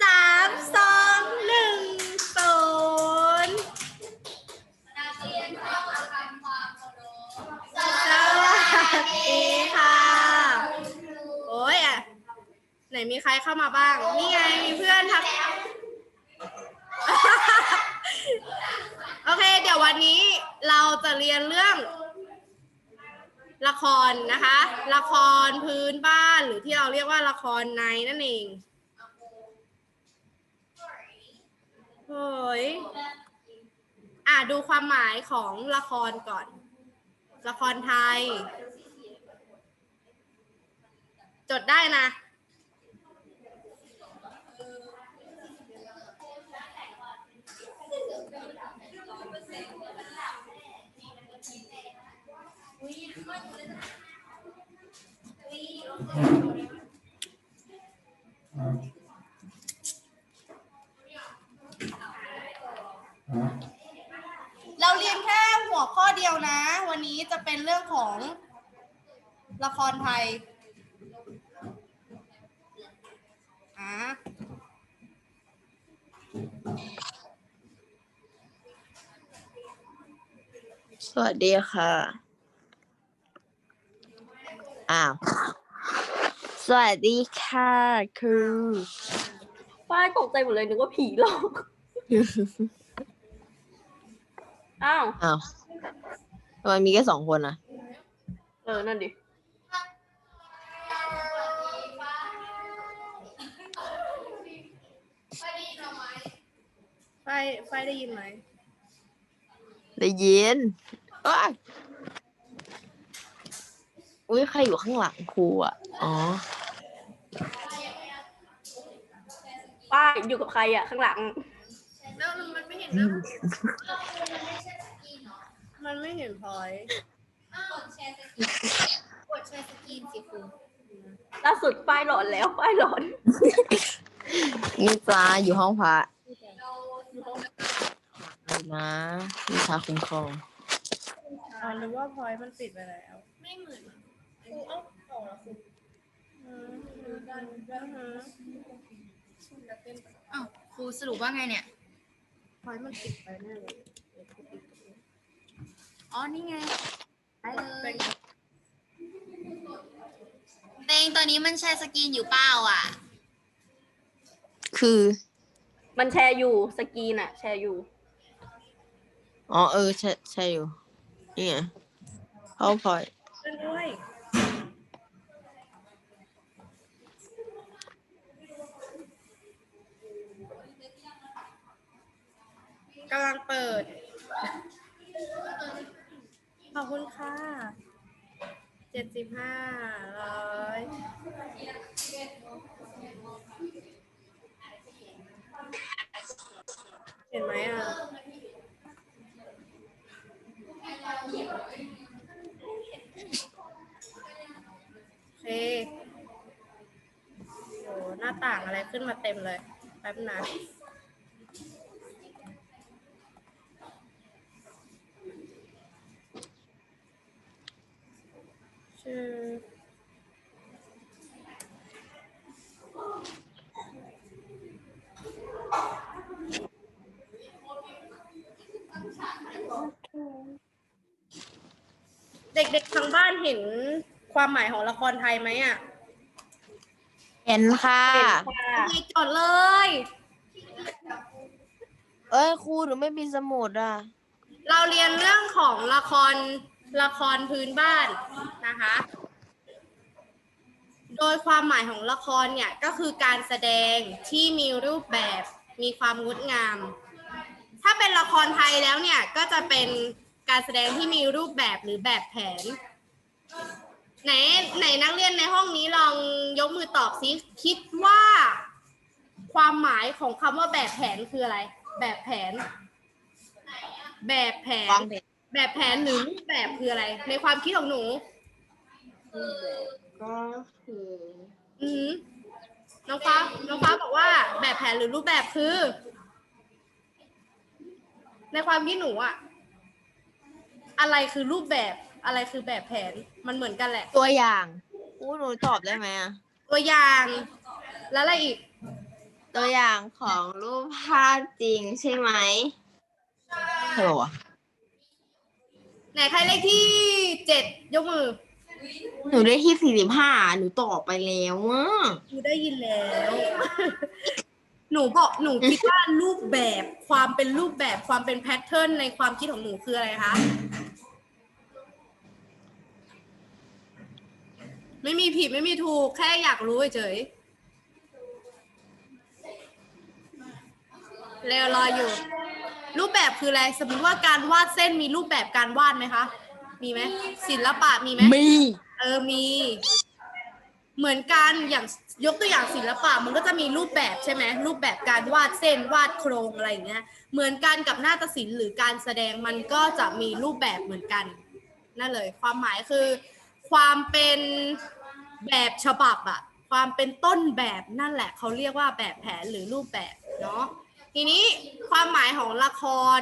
สามสองหนึ่งศูนย์สวัสดีค่ะ โอ้ยอะ ไหนมีใครเข้ามาบ้าง นี่ไงมีเพื่อนทัก โอเค เดี๋ยววันนี้เราจะเรียนเรื่อง ละครนะคะ ละครพื้นบ้านหรือที่เราเรียกว่าละครในนั่นเอง เฮ้ยอะดูความหมายของละครก่อน ละครไทย จดได้นะเราเรียนแค่หัวข้อ เดียวนะ วันนี้จะเป็นเรื่องของละครไทยอะสวัสดีค่ะ อ้าว สวัสดีค่ะคือป้ายตกใจหมดเลยนึกว่าผีหลอก อ้าว อ้าวทำไมมีแค่สองคนอะ เออ นั่นดิ ไฟ ไฟได้ยินไหม ได้ยินอ้ายอุ้ยใครอยู่ข้างหลังครูอะ อ๋อ ป้ายอยู่กับใครอะข้างหลัง แล้วมันไม่เห็นนะ มันไม่เห็นพลอย กดแชร์สกรีนกดแชร์สกรีนสิคุณล่าสุดป้ายหลอนแล้วป้ายหลอนนี่จ้าอยู่ห้องพระเลยนะมีชาคุ้มครองอ๋อหรือว่าพลอยมันปิดไปแล้วไม่เหมือนครูเอ้าเก่าแล้วครูอืมอืมอืมอ้าวครูสรุปว่าไงเนี่ย พลอยมันปิดไปแน่เลย อ๋อ นี่ไงได้เลเป็ยนเตงตอนนี้มันแชร์สกรีนอยู่เปล่าอะ คือ มันแชร์อยู่สกรีนอะแชร์อยู่ อ๋อ เออ ใช่ใช่อยู่ นี่ไงเขาพลอยเป็นด้วยกำลังเปิด ขอบคุณค่ะเจ็ดสิบห้าร้อยเห็นไหมอะโอเคโหหน้าต่างอะไรขึ้นมาเต็มเลย แป๊บนะ ชื่อเด็กๆทางบ้านเห็นความหมายของละครไทยไหมอะเห็นค่ะ เห็นค่ะโอเคจดเลย เอ้ยครูหนูไม่มีสมุดอะ เราเรียนเรื่องของละคร ละครพื้นบ้านนะคะ โดยความหมายของละครเนี่ยก็คือการแสดงที่มีรูปแบบมีความงดงาม ถ้าเป็นละครไทยแล้วเนี่ยก็จะเป็นการแสดงที่มีรูปแบบหรือแบบแผน ไหนไหนนักเรียนในห้องนี้ลองยกมือตอบซิคิดว่าความหมายของคำว่าแบบแผนคืออะไร แบบแผน แบบแผน วางแผน แบบแผนหรือรูปแบบคืออะไร ในความคิดของหนู ก็คืออือหือน้องฟ้า น้องฟ้าบอกว่า แบบแผนหรือรูปแบบคือ ในความคิดหนูอะอะไรคือรูปแบบ อะไรคือแบบแผน มันเหมือนกันแหละ ตัวอย่างครูหนูตอบได้ไหมอะตัวอย่าง แล้วอะไรอีก ตัวอย่างของรูปภาพจริงใช่ไหมใช่ปะวะ ไหนใครเลขที่เจ็ดยกมือหนูได้ที่สี่สิบห้าหนูตอบไปแล้วอะหนูได้ยินแล้ว หนูบอกหนูคิดว่ารูปแบบความเป็นรูปแบบความเป็นแพทเทิร์นในความคิดของหนูคืออะไรคะ ไม่มีผิดไม่มีถูกแค่อยากรู้เฉยๆเร็วรออยู่ รูปแบบคืออะไร สมมติว่าการวาดเส้นมีรูปแบบการวาดไหมคะ มีไหมศิลปะมีไหมมี เออมี เหมือนกันอย่างยกตัวอย่างศิลปะมันก็จะมีรูปแบบใช่ไหมรูปแบบการวาดเส้นวาดโครงอะไรอย่างเงี้ยเหมือนกันกับนาฏศิลป์หรือการแสดงมันก็จะมีรูปแบบเหมือนกันนั่นเลย ความหมายคือ ความเป็นแบบฉบับอะความเป็นต้นแบบนั่นแหละเขาเรียกว่าแบบแผนหรือรูปแบบเนาะ ทีนี้ความหมายของละคร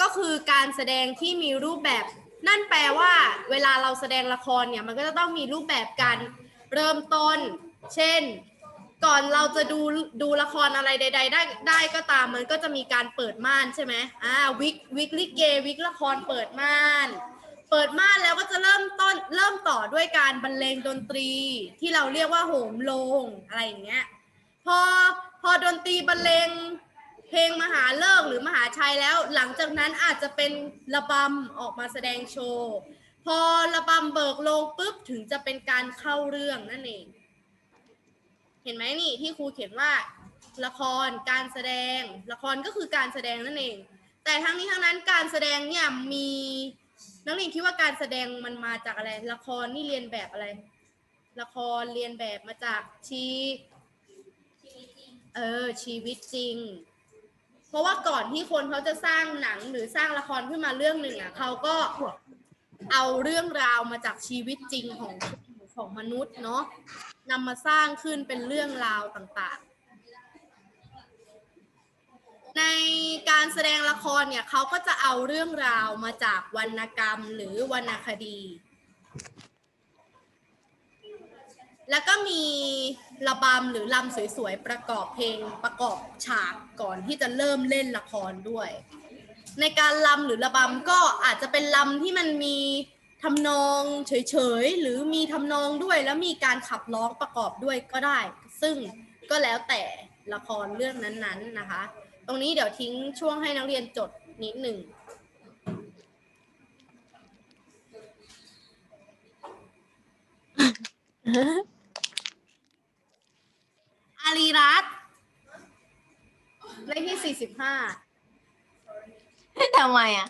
ก็คือการแสดงที่มีรูปแบบ นั่นแปลว่า เวลาเราแสดงละครเนี่ยมันก็จะต้องมีรูปแบบการเริ่มต้น เช่น ก่อนเราจะดูดูละครอะไรใด ๆ ได้ได้ก็ตามมันก็จะมีการเปิดม่านใช่ไหมอ่าวิกวิกลิเกวิกละครเปิดม่าน เปิดม่านแล้วก็จะเริ่มต้นเริ่มต่อด้วยการบรรเลงดนตรีที่เราเรียกว่าโหมโลงอะไรอย่างเงี้ยพอพอดนตรีบรรเลง เพลงมหาเลิกหรือมหาชัยแล้ว หลังจากนั้นอาจจะเป็นระบำออกมาแสดงโชว์ พอระบำเบิกโลงปุ๊บถึงจะเป็นการเข้าเรื่องนั่นเอง เห็นไหมนี่ที่ครูเขียนว่า ละครการแสดง ละครก็คือการแสดงนั่นเอง แต่ทั้งนี้ทั้งนั้นการแสดงเนี่ยมีนักเรียนคิดว่าการแสดงมันมาจากอะไร ละครนี่เรียนแบบอะไร ละครเรียนแบบมาจากชีเออชีวิตจริง ราะว่าก่อนที่คนเขาจะสร้างหนังหรือสร้างละครขึ้นมาเรื่องหนึ่งอะเขาก็เอาเรื่องราวมาจากชีวิตจริงของของมนุษย์เนาะนำมาสร้างขึ้นเป็นเรื่องราวต่างๆ ในการแสดงละครเนี่ยเขาก็จะเอาเรื่องราวมาจากวรรณกรรมหรือวรรณคดี แล้วก็มีระบำหรือลำสวยๆ ประกอบเพลงประกอบฉากก่อนที่จะเริ่มเล่นละครด้วย ในการลำหรือระบำก็อาจจะเป็นลำที่มันมีทำนองเฉยๆ หรือมีทำนองด้วยแล้วมีการขับร้องประกอบด้วยก็ได้ ซึ่งก็แล้วแต่ละครเรื่องนั้นๆนะคะ ตรงนี้เดี๋ยวทิ้งช่วงให้นักเรียนจดนิดหนึ่งอารีรัตน์ เลขที่สี่สิบห้าทำไมอะ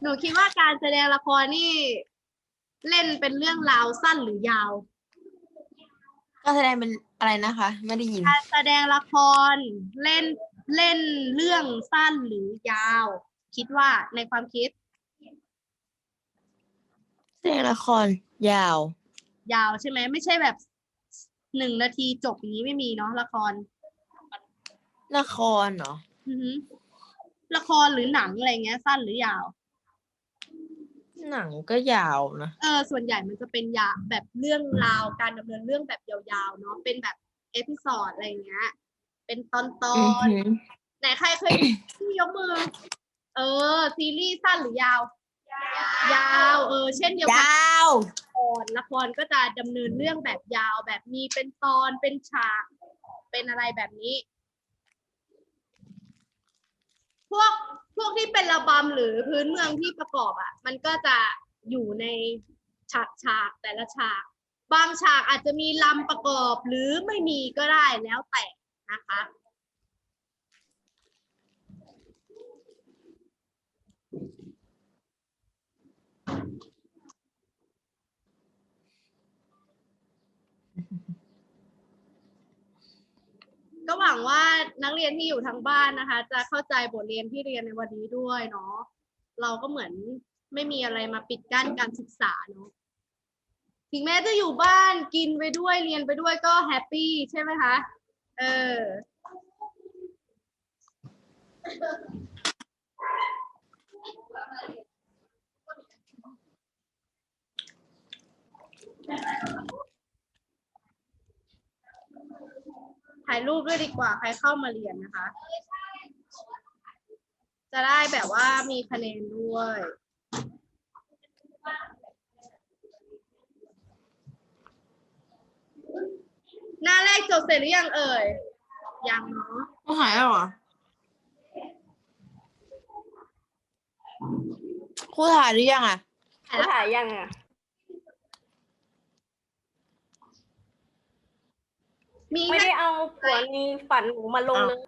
หนูคิดว่าการแสดงละครนี่ เล่นเป็นเรื่องราวสั้นหรือยาว ก็แสดงเป็นอะไรนะคะ ไม่ได้ยิน การแสดงละครเล่นเล่นเรื่องสั้นหรือยาว คิดว่าในความคิด แสดงละครยาว ยาวใช่ไหมไม่ใช่แบบหนึ่งนาทีจบอย่างนี้ไม่มีเนาะละคร ละครเหรออือฮึละครหรือหนังอะไรเงี้ย สั้นหรือยาว หนังก็ยาวนะเออส่วนใหญ่มันจะเป็นยาแบบเรื่องราวการดำเนินเรื่องแบบยาวๆเนาะเป็นแบบเอพิ o d ดอะไรเงี้ย เป็นตอนตออือน หือไหนใครเคยดูที่ยกมือ เออ ซีรีส์สั้นหรือยาว ยาว เออ เช่นเดียวกันยาว ละครละครก็จะดำเนินเรื่องแบบยาวแบบมีเป็นตอนเป็นฉาก เป็นอะไรแบบนี้ พวกพวกที่เป็นระบำหรือพื้นเมืองที่ประกอบอะ มันก็จะอยู่ในฉากฉากแต่ละฉาก บางฉากอาจจะมีลำประกอบหรือไม่มีก็ได้แล้วแต่นะคะ ก็หวังว่านักเรียนที่อยู่ทางบ้านนะคะ จะเข้าใจบทเรียนที่เรียนในวันนี้ด้วยเนาะเราก็เหมือนไม่มีอะไรมาปิดกั้นการศึกษาเนาะถึงแม้จะอยู่บ้านกินไปด้วยเรียนไปด้วยก็แฮปปี้ใช่ไหมคะ เออ ถ่ายรูปด้วยดีกว่าใครเข้ามาเรียนนะคะ จะได้แบบว่ามีคะแนนด้วยหน้าแรกจดเสร็จหรือยังเอ่ย ยังเนาะก็หายแล้วเหรอครูถ่ายหรือยังอะเขาถ่ายยังอะ มีไม่ให้ได้เอาผัวนีฝันหนูมาลงเลย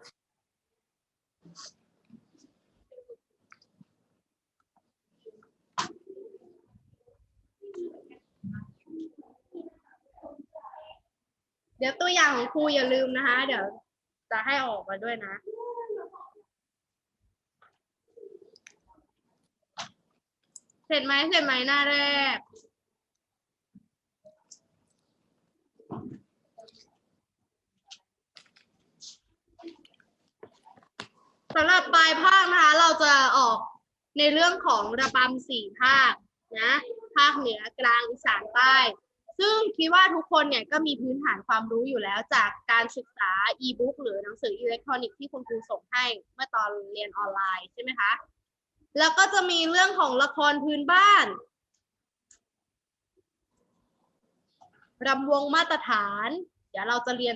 เดี๋ยวตัวอย่างของครูอย่าลืมนะคะ เดี๋ยวจะให้ออกมาด้วยนะ เสร็จไหมเสร็จไหมหน้าแรก สำหรับปลายภาคนะคะ เราจะออกในเรื่องของระบำสี่ภาคนะภาคเหนือกลางอีสานใต้ ซึ่งคิดว่าทุกคนเนี่ยก็มีพื้นฐานความรู้อยู่แล้วจากการศึกษาอีบุ๊กหรือหนังสืออิเล็กทรอนิกส์ที่คุณครูส่งให้เมื่อตอนเรียนออนไลน์ใช่ไหมคะ แล้วก็จะมีเรื่องของละครพื้นบ้านรำวงมาตรฐาน เดี๋ยวเราจะเรียน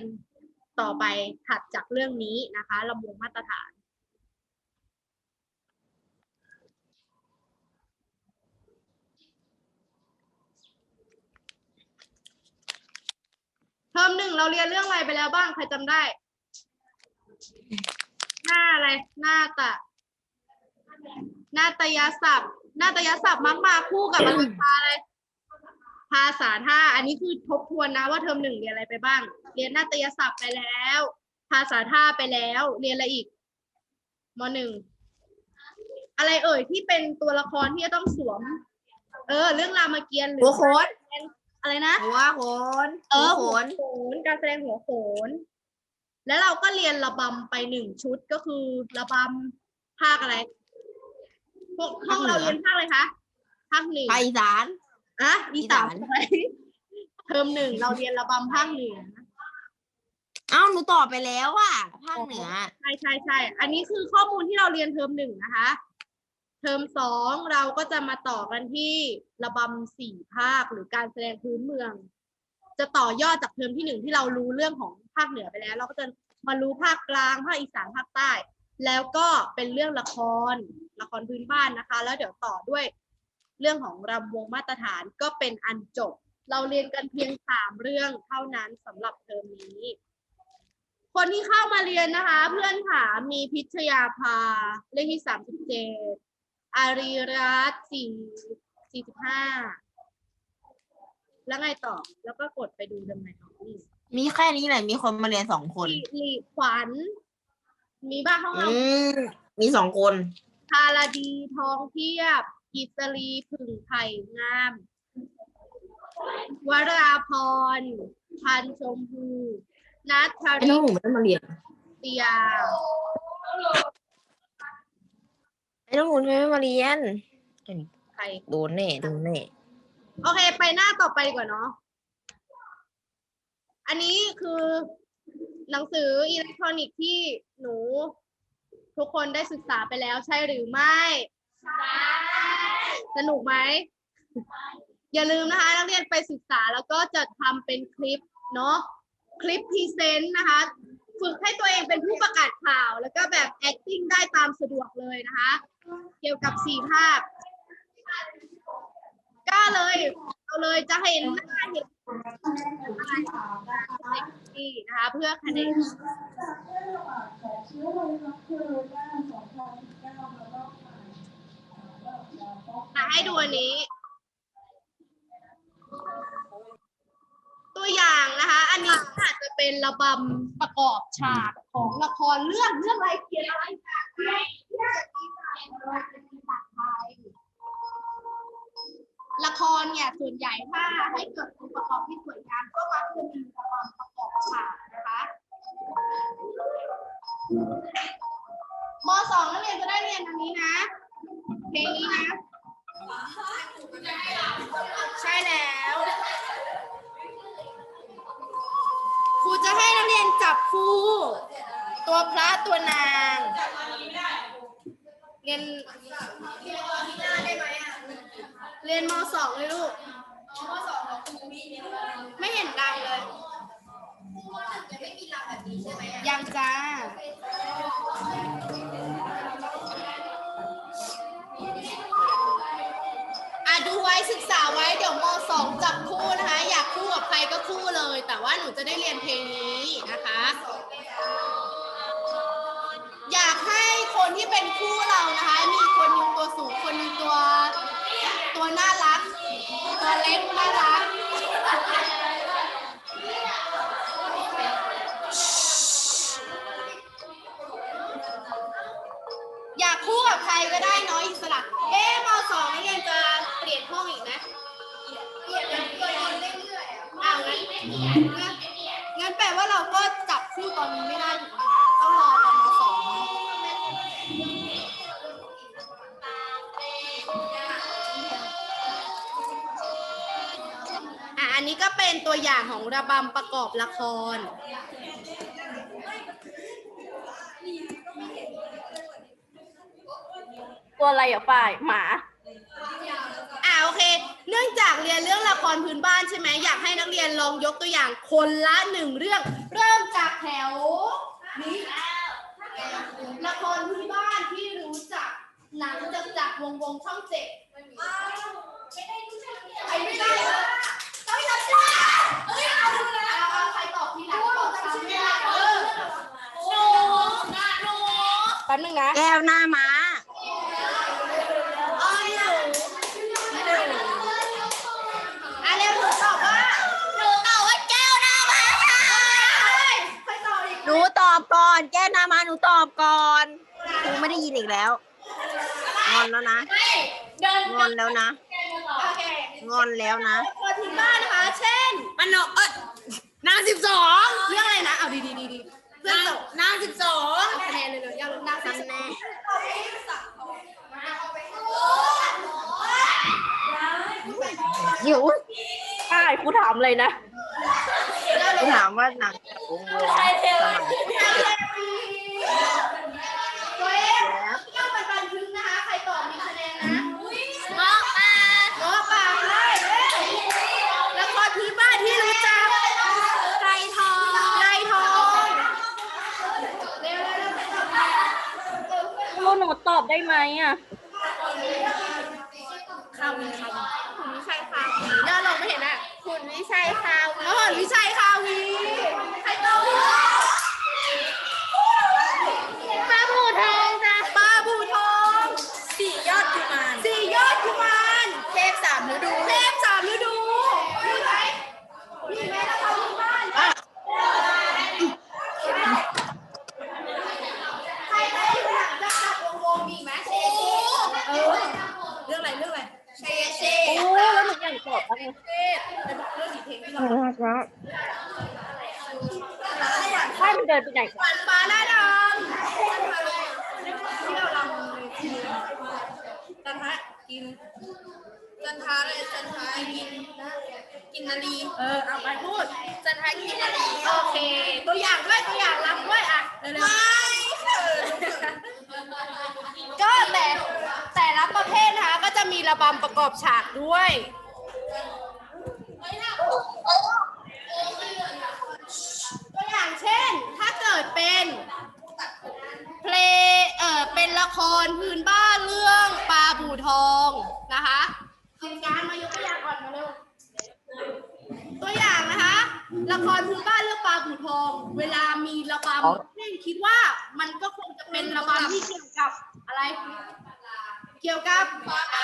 ต่อไปถัดจากเรื่องนี้นะคะรำวงมาตรฐาน เทอมหนึ่งเราเรียนเรื่องอะไรไปแล้วบ้าง ใครจำได้ หน้าอะไร หน้าตะ หน้าตยศัพท์ หน้าตยศัพท์มักมาคู่กับภาษาอะไร ภาษาท่า อันนี้คือทบทวนนะว่าเทอมหนึ่งเรียนอะไรไปบ้าง เรียนหน้าตยศัพท์ไปแล้ว ภาษาท่าไปแล้ว เรียนอะไรอีกมหนึ่ง อะไรเอ่ยที่เป็นตัวละครที่จะต้องสวม เออ เรื่องรามเกียรติ์หรือหัวโขน อะไรนะหัวโขนเออหัหัววโขนโขนการแสดงหัวโขน แล้วเราก็เรียนระบำไปหนึ่งชุดก็คือระบำภาคอะไรพวกห้องเราเรียนภาคอะไรคะภาคหนึ่งภาคอีสานอะอีสานอีสานอะไรเทอมหนึ่งเราเรียนระบำภาคเหนือเอ้าหนูตอบไปแล้วอะภาคเหนือใช่ใช่ใช่อันนี้คือข้อมูลที่เราเรียนเทอมหนึ่งนะคะ เทอมสองเราก็จะมาต่อกันที่ระบำสี่ภาคหรือการแสดงพื้นเมือง จะต่อยอดจากเทอมที่หนึ่งที่เรารู้เรื่องของภาคเหนือไปแล้ว เราก็จะมารู้ภาคกลางภาคอีสานภาคใต้ แล้วก็เป็นเรื่องละครละครพื้นบ้านนะคะ แล้วเดี๋ยวต่อด้วยเรื่องของรำวงมาตรฐานก็เป็นอันจบ เราเรียนกันเพียงสามเรื่องเท่านั้นสำหรับเทอมนี้ คนที่เข้ามาเรียนนะคะ เพื่อนถามมีพิชยาภาเลขที่สามสิบเจ็ด อารีรัตน์สี่สี่สิบห้าแล้วไงต่อ แล้วก็กดไปดูดำเนินต่อนี่มีแค่นี้แหละ มีคนมาเรียนสองคนลีลีขวัญ มีบ้างห้องอืเรามมีสองคนทาราดีทองเทียบกิตรีผึ่งไผ่งาม วราพร พันชมพูนัทธไอ้ริน้องหนูไม่ได้มาเรียน เตีย ไอ้น้องหนูไม่ได้มาเรียนใครโดนแน่โดนแน่โอเค ไปหน้าต่อไปดีกว่าเนาะอันนี้คือหนังสืออิเล็กทรอนิกส์ที่หนู ทุกคนได้ศึกษาไปแล้วใช่หรือไม่สนุกไหม อย่าลืมนะคะนักเรียนไปศึกษาแล้วก็จะทำเป็นคลิปเนาะคลิปพรีเซนต์นะคะ ฝึกให้ตัวเองเป็นผู้ประกาศข่าว แล้วก็แบบ acting ได้ตามสะดวกเลยนะคะ เกี่ยวกับสี่ภาคกล้าเลย เอาเลยจะเห็นหน้าเห็นที่นะคะเพื่อคะแนนอะให้ดูอันนี้ ตัวอย่างนะคะ อันนี้อาจจะเป็นระบำประกอบฉากของละครเรื่องเรื่องอะไรเขียนอะไร ละครเนี่ยส่วนใหญ่ถ้าให้เกิดองค์ประกอบที่สวยงามก็มักจะมีระบำประกอบฉากนะคะมสองนักเรียนจะได้เรียนอันนี้นะเพลงนี้นะใช่แล้วครูจะให้นักเรียนจับคคู่ ตัวพระตัวนาง เรียนเรียนมสองเลยลูกไม่เห็นดังเลยยังจ้า อะดูไว้ศึกษาไว้เดี๋ยวมสองจับคู่นะคะ อยากคู่กับใครก็คู่เลย แต่ว่าหนูจะได้เรียนเพลงนี้นะคะ อยากให้คนที่เป็นคู่เรานะคะ มีคนหนึงตัวสูงคนหนึงตัว ตัวน่ารัก ตัวเล็กน่ารัก อยากคู่กับใครก็ได้เน้อยอิสระเอ๊ะมสองนักเรียนจะเปลี่ยนห้องอีกไหมเปลี่ยนเรื่อยๆอ้าวงั้นงั้นแปลว่าเราก็จับคู่ตอนนี้ไม่ได้ถูกไหม เป็นตัวอย่างของระบำประกอบละคร ตัวอะไรอะป้ายหมาอ่าโอเค เนื่องจากเรียนเรื่องละครพื้นบ้านใช่ไหมอยากให้นักเรียนลองยกตัวอย่างคนละหนึ่งเรื่อง เริ่มจากแถวนี้ละครพื้นบ้านที่รู้จักหนังจากจากวงวงช่องเจ็ดใครไม่ได้ แป๊บนึงนะ แก้วหน้าม้าอะเร็วหนูตอบว่าหนูตอบว่าแก้วหน้ามาค่ะใครตอบอีกหนูตอบก่อน แก้วหน้าม้าหนูตอบก่อนครูไม่ได้ยินอีกแล้ว งอนแล้วนะ งอนแล้วนะ งอนแล้วนะตัวที่บ้านนะคะ เช่น มันเนาะเอ้ย นางสิบสองเรื่องอะไรนะเอาดีดีดีดีเพื่อนตกนางสิบสองเอาคะแนนเลยเลยยังนางสิบแน่เดี๋ยวป้ายครูถามเลยนะกูถามว่าหนังจากวงวงสมัย ตัวเองต้องเป็นบันทึกนะคะ ใครตอบมีคะแนนนะ มองมา เงาะป่าไร่เอ้ยละครพื้นบ้านที่รู้จักไกรทองไกรทองเร็วเร็วเร็วใครตอบดี ครูหนูต อบได้ไหมอะคาวีคาวีคุณวิชัยคาวียอดลงไม่เห็นอะคุณวิชัยคาวีอ๋อวิชัยคาวีใครตอบปลาบูทองจ้ะปลาบูทองสี่ยอดกุมารสี่ยอดกุมารเทพสามฤดูเทพสามฤดูมีไหมมีไหมละครพื้นบ้านใครใครอยู่หลังจากจักรวงวงมีไหมเชเชเออเรื่องอะไรเรื่องอะไรเชเช โอ้แล้วหนูอยากตอบบ้าง เทพไปบอกเรื่องดีเพลงที่เรา ป้ายมัน เดินไปไหนหวานฟ้าหน้าดำที่เราลำในทีจันทะกินจันทาเลยจันทากินนะกินนาลีเออเอาไปพูดจันทากินนาลีโอเค ตัวอย่างด้วยตัวอย่างลำด้วยอะเร็วๆไม่ก็แต่แต่ละประเภทนะคะก็จะมีระบำประกอบฉากด้วย ตัวอย่างเช่น ถ้าเกิดเป็นเพลงเออเป็นละครพื้นบ้านเรื่องปลาบูทองนะคะทีมงานมายกตัวอย่างก่อนมาเร็วตัวอย่างนะคะ ละครพื้นบ้านเรื่องปลาบูทอง เวลามีระบำเพ่งคิดว่ามันก็คงจะเป็นระบำที่เกี่ยวกับอะไร เกี่ยวกับปลา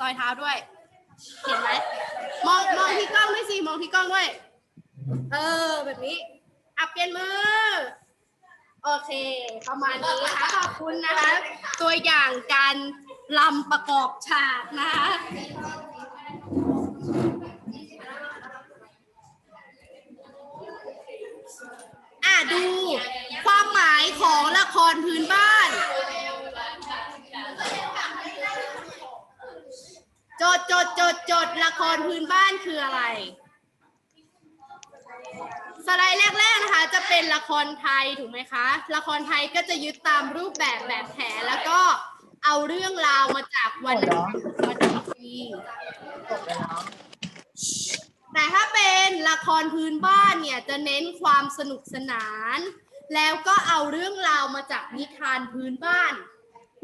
ซอยเท้าด้วย เห็นไหมมองมองที่กล้องด้วยสิ มองที่กล้องด้วย เออ แบบนี้อับเปลี่ยนมือ โอเค ประมาณนี้นะคะ ขอบคุณนะคะ ตัวอย่างการลำประกอบฉากนะคะอะดูความหมายของละครพื้นบ้าน จดจดจดจดละครพื้นบ้านคืออะไร สไลด์แรกๆนะคะ จะเป็นละครไทยถูกไหมคะ ละครไทยก็จะยึดตามรูปแบบแบบแผนแล้วก็เอาเรื่องราวมาจากวรรณคดีวรรณคดีแต่ถ้าเป็นละครพื้นบ้านเนี่ยจะเน้นความสนุกสนาน แล้วก็เอาเรื่องราวมาจากนิทานพื้นบ้าน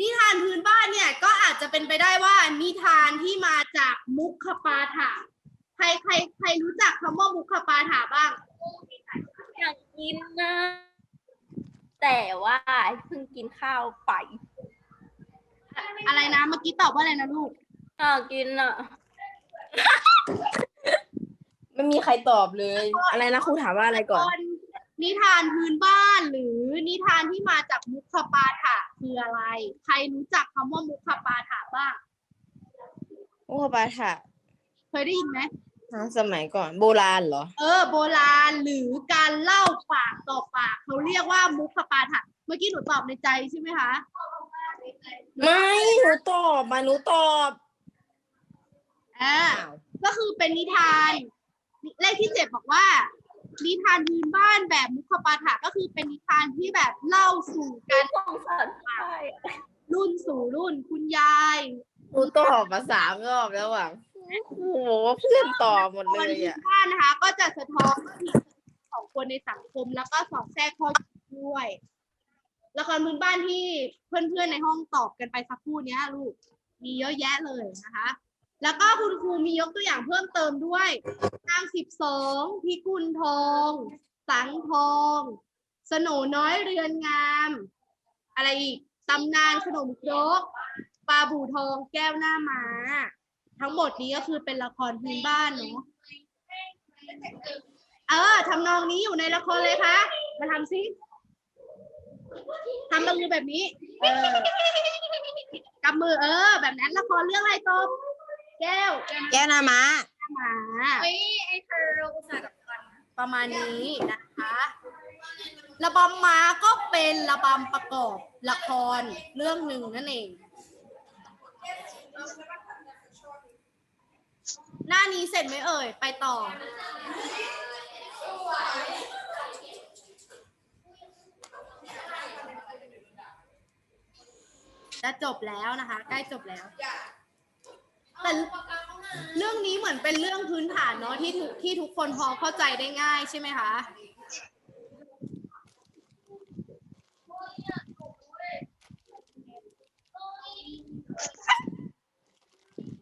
นิทานพื้นบ้านเนี่ยก็อาจจะเป็นไปได้ว่า นิทานที่มาจากมุขปาฐะใครใครใครรู้จักคำว่ามุขปาฐะบ้าง อยากกินนะ แต่ว่าเพิ่งกินข้าวไปอะไรนะเมื่อกี้ตอบว่าอะไรนะลูกอยากกินอะไม่มีใครตอบเลย อะไรนะครูถามว่าอะไรก่อนคนนิทานพื้นบ้านหรือนิทานที่มาจากมุขปาฐะ คืออะไร ใครรู้จักคำว่ามุขปาฐะบ้าง มุขปาฐะเคยได้ยินไหมสมัยก่อนโบราณเหรอ เออ โบราณหรือการเล่าปากต่อปากเขาเรียกว่ามุขปาฐะเมื่อกี้หนูตอบในใจใช่ไหมคะ ไม่หนูตอบมาหนูตอบอ่าก็คือเป็นนิทาน เลขที่เจ็ดบอกว่า นิทานพื้นบ้านแบบมุขปาฐะก็คือเป็นนิทานที่แบบเล่าสู่กันสงสารไปรุ่นสู่รุ่นคุณยายหนูตอบมาสามรอบแล้วอะครูบอกว่าเพื่อนตอบหมดเลคนยพื้นอะบ้านนะคะ ก็จะสะท้อนของคนในสังคมแล้วก็สอดแทรกข้อคิดด้วยละครพื้นบ้านที่เพื่อนๆในห้องตอบกันไปสักครู่เนี้ยลูก มีเยอะแยะเลยนะคะ แล้วก็คุณครูมียกตัวอย่างเพิ่มเติมด้วยนางสิบสองพิกุลทอง สังทอง สโนน้อยเรือนงาม อะไรอีกตำนานขนมครกปลาบู่ทองแก้วหน้าม้า ทั้งหมดนี้ก็คือเป็นละครพื้นบ้านเนาะเออทำนองนี้อยู่ในละครเลยคะมาทำซิทำมือแบบนี้ เออกำมือเออ แบบนั้นละครเรื่องอะไรตบ แก้วแก้วนามาหมาเฮ้ยไอเธอเราอุตส่าห์กับกันประมาณนี้นะคะระบำม้าก็เป็นระบำประกอบละครเรื่องหนึ่งนั่นเอง หน้านี้เสร็จไหมเอ่ย ไปต่อ จะจบแล้วนะคะ ใกล้จบแล้ว แต่เรื่องนี้เหมือนเป็นเรื่องพื้นฐานเนาะที่ทุกที่ทุกคนพอเข้าใจได้ง่ายใช่ไหมคะ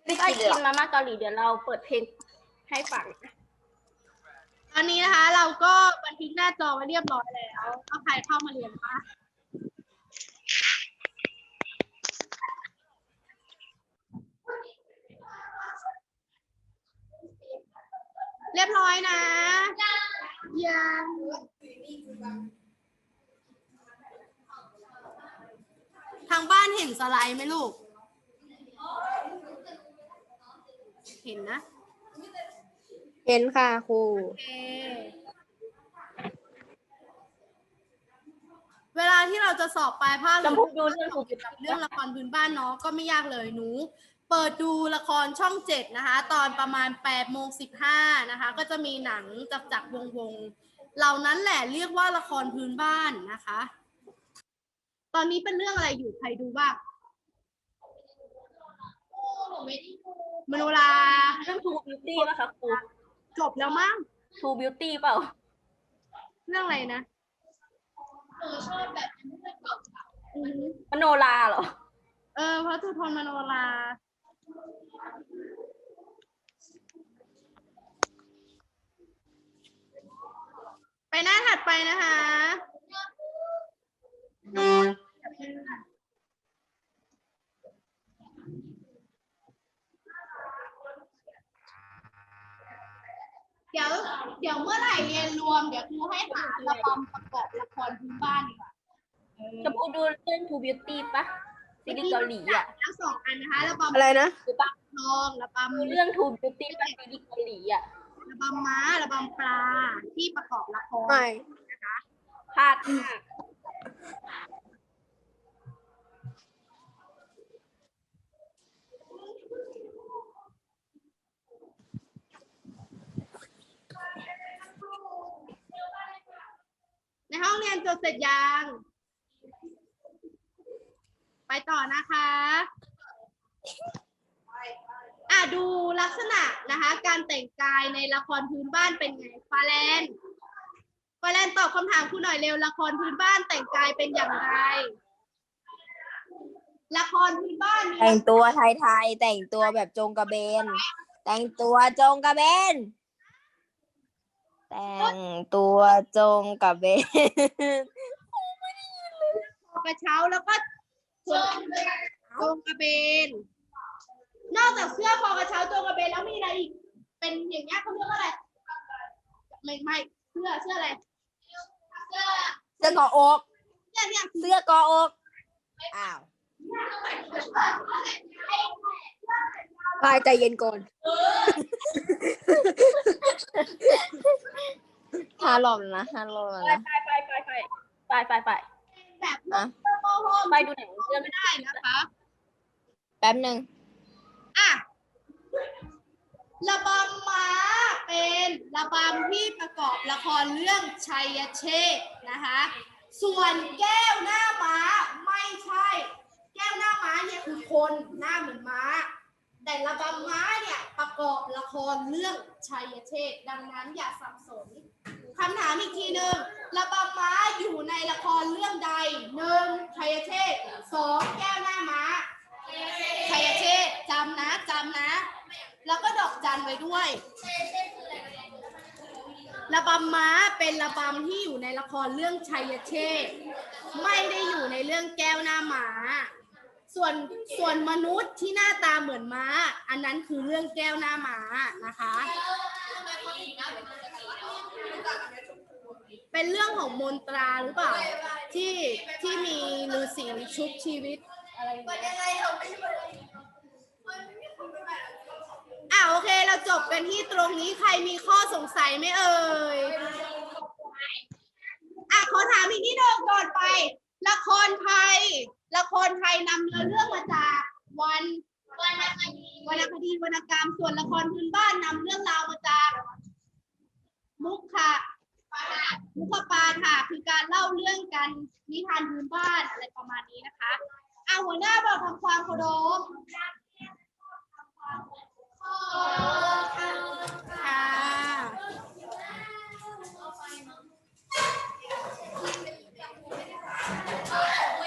ได้กินมาม่าเกาหลีเดี๋ยวเราเปิดเพลงให้ฟังตอนนี้นะคะ เราก็บันทึกหน้าจอไว้เรียบร้อยแล้วก็ใครเข้ามาเรียนคะ เรียบร้อยนะ ยังทางบ้านเห็นสไลด์ไหมลูก เห็นนะ เห็นค่ะครูโอเคเวลาที่เราจะสอบปลายภาคจำพวกดูเรื่องเกี่ยวกับเรื่องละครพื้นบ้านเนาะก็ไม่ยากเลยหนู เปิดดูละครช่องเจ็ดนะคะ ตอนประมาณ8ปดโมงสิบห้านะคะ ก็จะมีหนังจักจักวงวงๆเหล่านั้นแหละเรียกว่าละครพื้นบ้านนะคะ ตอนนี้เป็นเรื่องอะไรอยู่ใครดูบ้างมโนราเรื่อง True Beauty ป่ะคะครูจบแล้วมั้ง True Beauty เปล่า เรื่องอะไรนะหนูชอบแบบอือฮึมโนราเหรอ เออพระสุทนมโนรา ไปหน้าถัดไปนะคะเดี๋ยวเดี๋ยวเมื่อไหร่เรียนรวมเดี๋ยวครูให้หาละครประกอบละครพื้นบ้านดีกว่าเออจะพูดดูเรื่อง True Beauty ปะซีรีส์เกาหลีอะทั้งสองอันนะคะระบำอะไรนะ หรือปะ ทองระบดูเรื่อง True Beauty ปะซีรีส์เกาหลีอะำระบำม้าระบำปลาที่ประกอบละครไม่พลาดมากในห้องเรียนจดเสร็จยัง ไปต่อนะคะ อะดูลักษณะนะคะ การแต่งกายในละครพื้นบ้านเป็นไงฟาแลนฟาแลนตอบคำถามคุณหน่อยเร็วละครพื้นบ้านแต่งกายเป็นอย่างไร ละครพื้นบ้านมีแต่งตัวไทยๆแต่งตัวแบบจงกระเบน แต่งตัวจงกระเบน แต่งตัวจงกระเบนกระเช้าแล้วก็จงจงกระเบน นอกจากเสื้อคอกระเช้าจงกระเบนแล้วมีอะไรอีก เป็นอย่างเงี้ยเขาเรียกว่าอะไรไม่ไม่เสื้อเสื้ออะไร เสื้อเสื้อกออกเนี่ยเนี่ยเสื้อกออกอ้าวพายใจเย็นก่อนห้ารอบแล้วนะห้ารอบแล้วนะไปไปไปไปไปไปไปแบบอะเสื้อโมโหไปดูหนังเรื่องไม่ได้นะคะ แป๊บหนึ่งอะ ระบำม้าเป็นระบำที่ประกอบละครเรื่องชัยเชษนะคะ ส่วนแก้วหน้าม้าไม่ใช่ แก้วหน้าม้าเนี่ยคือคนหน้าเหมือนม้า แต่ระบำม้าเนี่ยประกอบละครเรื่องชัยเชษดังนั้นอย่าสับสนคำถามอีกทีหนึ่งระบำม้าอยู่ในละครเรื่องใดหนึ่งชัยเชษสองแก้วหน้าม้าชัยเชษจำนะจำนะ แล้วก็ดอกจันไว้ด้วย ระบำม้าเป็นระบำที่อยู่ในละครเรื่องชัยเชษไม่ได้อยู่ในเรื่องแก้วหน้าหมา ส่วนส่วนมนุษย์ที่หน้าตาเหมือนม้า อันนั้นคือเรื่องแก้วหน้าหมานะคะ เป็นเรื่องของมนตราหรือเปล่า ที่ที่มีฤาษีชุบชีวิตอะไรอย่างเงี้ยอะ โอเค เราจบกันที่ตรงนี้ใครมีข้อสงสัยไหมเอ่ย อะขอถามอีกนิดนึงก่อนไป ละครไทย ละครไทยนำเนื้อเรื่องมาจากวันวรรณคดีวรรณคดีวรรณกรรมส่วนละครพื้นบ้านนำเรื่องราวมาจาก มุกค่ะมุขปาค่ะ คือการเล่าเรื่องกันนิทานพื้นบ้านอะไรประมาณนี้นะคะอะหัวหน้าบอกทำความเคารพ ค่ะ ค่ะ